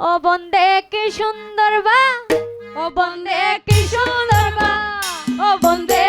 ও বন্দে কি সুন্দর বা? ও বন্দে কি সুন্দর বা? ও বন্দে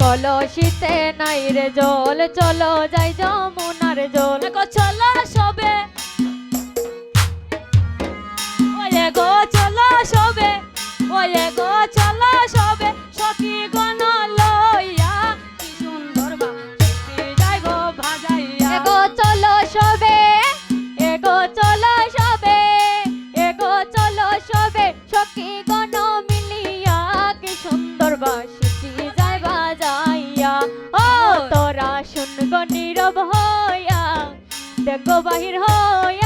কলসিতে নাই রে জল, চলো যাই যমুনার জল। চলো সবে। ওয়ে গো, চলো সবে। ওয়ে গো, চলো সবে। সখী গণ দেখো বাহির হইয়া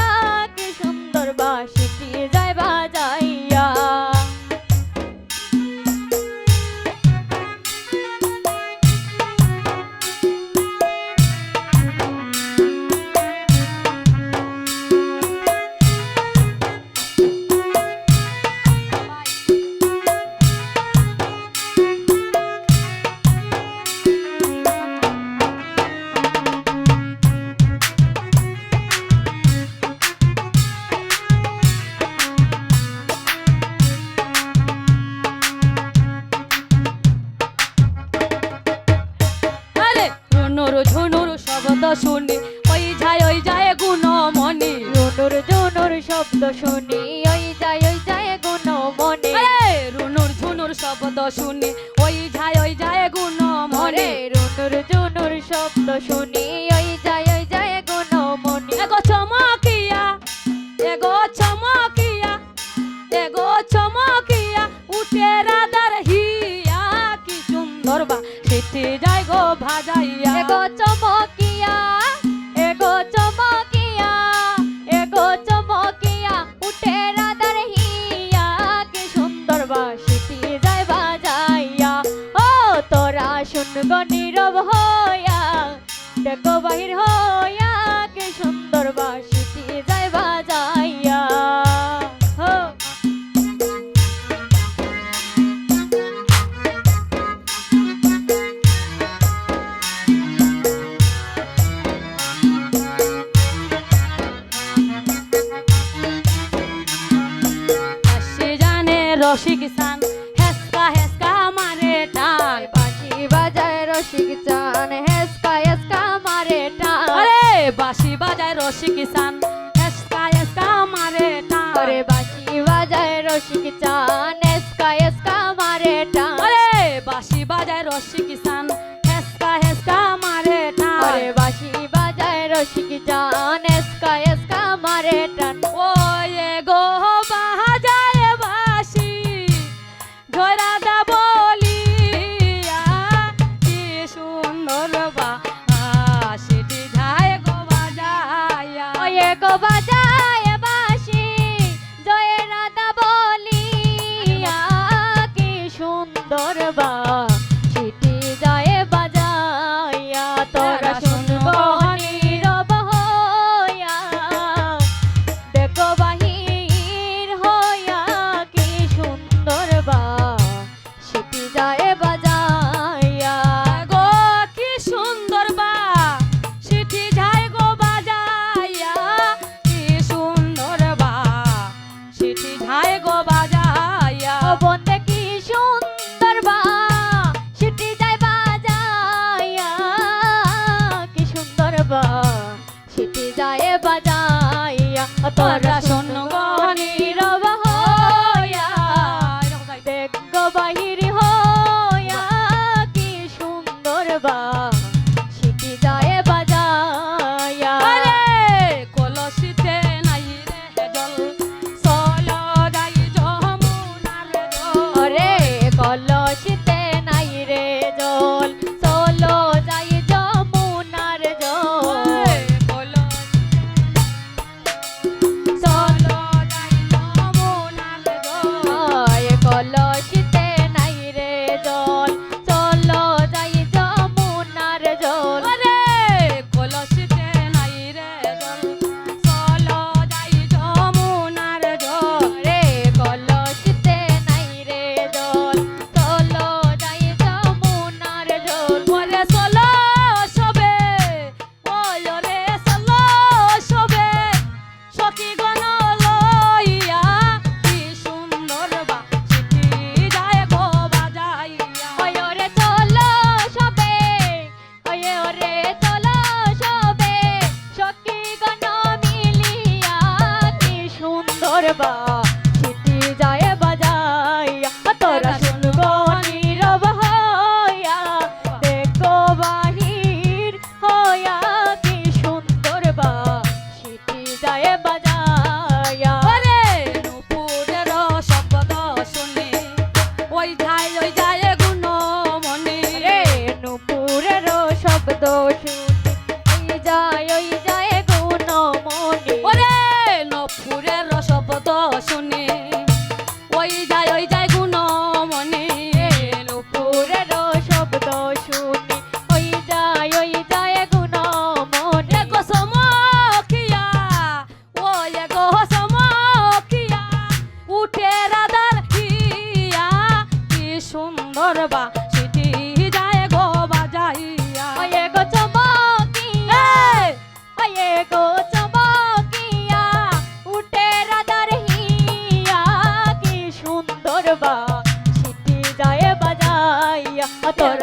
ওই যায় ওই যায় গুণ মনি রুনুর জুনুর শব্দ শুনি ওই যায় ওই যায় গুণ মনে রুনুর ঝুনুর শব্দ শুনি ওই যায় ওই যায় গুণ মরে রুনুর জুনুর শব্দ শুনি ওই যায় ওই যায় গুণ মনে এগো চমকিয়া এগো চমকিয়া এগো চমকিয়া উঠে রাদার হিয়া কি সুন্দর বা। সেটি যায় গো ভাজাইয়া। এগো চমকিয়া নীরব হইয়া দেখো বাহির হইয়া কি সুন্দর বাসিটি যায় বাজাইয়া। রসিক সান রসিক চান হেসকা হেসকা মারে টান। আরে বাঁশি বাজায় রসিক সান হেসকা হেসকা মারে টান। আরে বাঁশি বাজায় রসিক চান এসকা এসকা মারে টান। আরে বাঁশি বাজায় রসিক সান হেসকা হেসকা মারে তোরা সুন্দর বা সিটি যায় বাজাইয়া তোরা